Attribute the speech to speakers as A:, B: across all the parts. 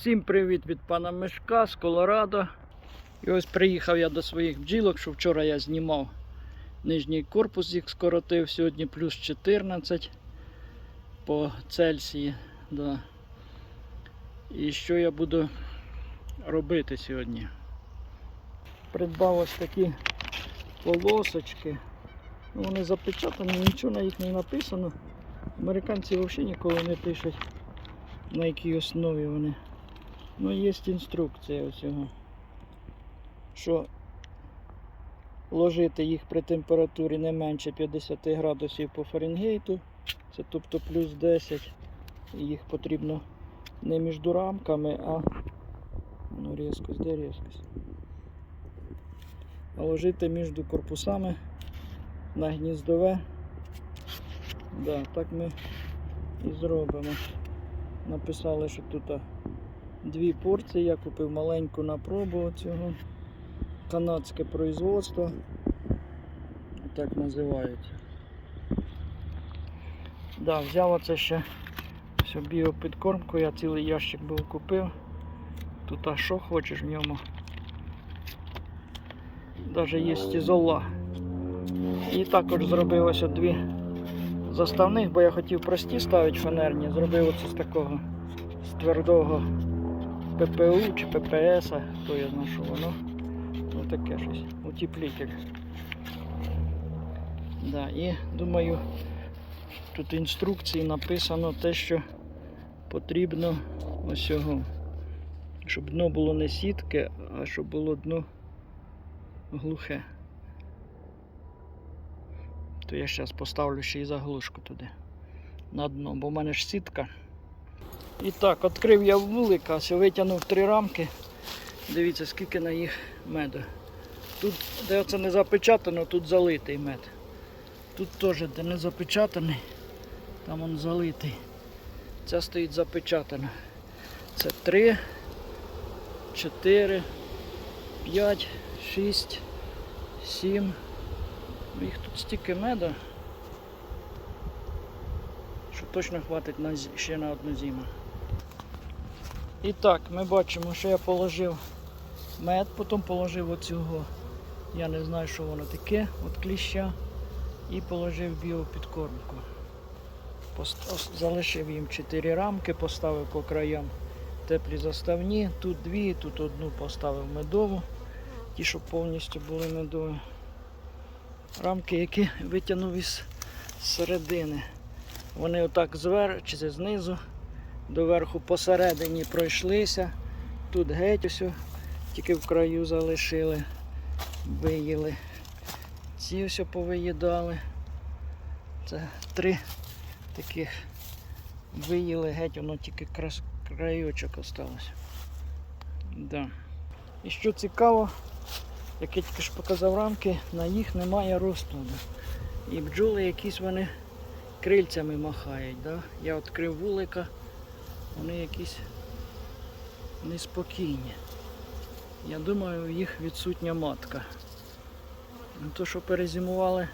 A: Всім привіт від пана Мешка з Колорадо. І ось приїхав я до своїх бджілок, що вчора я знімав нижній корпус, їх скоротив, сьогодні плюс 14 по Цельсії. Да. І що я буду робити сьогодні? Придбав ось такі полосочки. Ну, вони запечатані, нічого на їх не написано. Американці взагалі ніколи не пишуть, на якій основі вони. Ну, є інструкція усього. Що ложити їх при температурі не менше 50 градусів по Фаренгейту, це тобто плюс 10. І їх потрібно не між рамками, а ну, різкость, де різкость? А ложити між корпусами на гніздове. Да, так ми і зробимо. Написали, що тут дві порції. Я купив маленьку на пробу цього. Канадське производство. Так називається. Да, взяв оце ще все біопідкормку, я цілий ящик був купив. Тут а що хочеш в ньому. Навіть є стізола. І також зробив ось дві заставних, бо я хотів прості ставити фанерні. Зробив оце з такого з твердого ППУ чи ППС, хто я знаю, що воно. Ну таке щось. Утеплитель. Да, і думаю, тут в інструкції написано те, що потрібно ось цього. Щоб дно було не сітке, а щоб було дно глухе. То я зараз поставлю ще й заглушку туди на дно, бо в мене ж сітка. І так, відкрив я вулика, ось витягнув три рамки. Дивіться, скільки на їх меду. Тут, де це не запечатано, тут залитий мед. Тут теж, де не запечатаний, там он залитий. Ця стоїть запечатана. Це 3, 4, 5, 6, 7. Ну, Їх тут стільки меда, що точно хватить ще на одну зиму. І так, ми бачимо, що я положив мед, потім положив оцього, я не знаю, що воно таке, от кліща, і положив біопідкормку. Пост- Залишив їм 4 рамки, поставив по краям теплі заставні, тут дві, тут одну поставив медову, ті, що повністю були медові рамки, які витягнув із середини. Вони отак зверху чи знизу доверху посередині пройшлися. Тут геть ось, тільки в краю залишили, виїли. Ці ось повиїдали. Це три таких виїли геть, воно тільки крас- краючок осталось. Да. І що цікаво, як я тільки ж показав рамки, на їх немає розплоду. І бджоли якісь вони крильцями махають. Да? Я відкрив вулика, вони якісь неспокійні. Я думаю, в їх відсутня матка. Ну, То, що перезимували,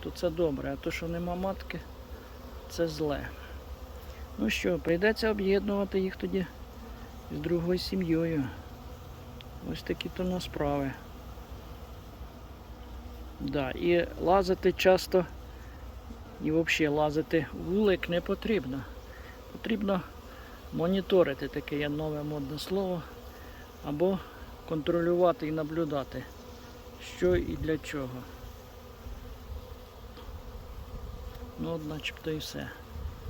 A: то це добре, а то, що нема матки, це зле. Ну що, прийдеться об'єднувати їх тоді з другою сім'єю. Ось такі то на справи. Да, і лазити часто, і взагалі лазити вулик не потрібно. Потрібно моніторити таке є нове модне слово, або контролювати і наблюдати, що і для чого. Ну, от начебто і все.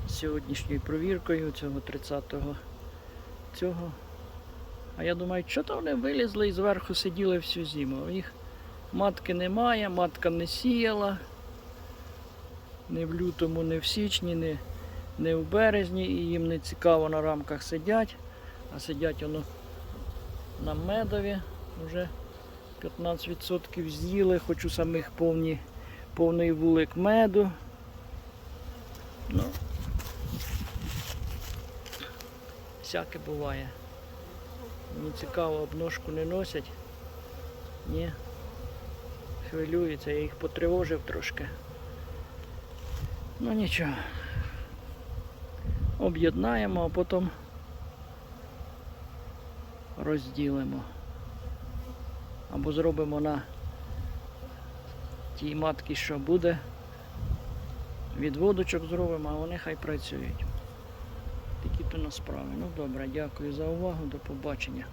A: Сьогоднішньою провіркою цього 30-го цього а я думаю, що то вони вилізли і зверху сиділи всю зиму. У Їх матки немає, матка не сіяла. Ні в лютому, ні в січні, ні, ні в березні, і їм не цікаво на рамках сидять, а сидять воно на медові. Вже 15% з'їли, хочу самих повні, повний вулик меду. Ну, всяке буває. Мені цікаво, обножку не носять. Ні. Хвилюються, я їх потривожив трошки. Ну нічого. Об'єднаємо, а потім розділимо. Або зробимо на тій матки, що буде. Відводочок зробимо, а вони хай працюють. Такі то на справи. Ну добре, дякую за увагу, до побачення.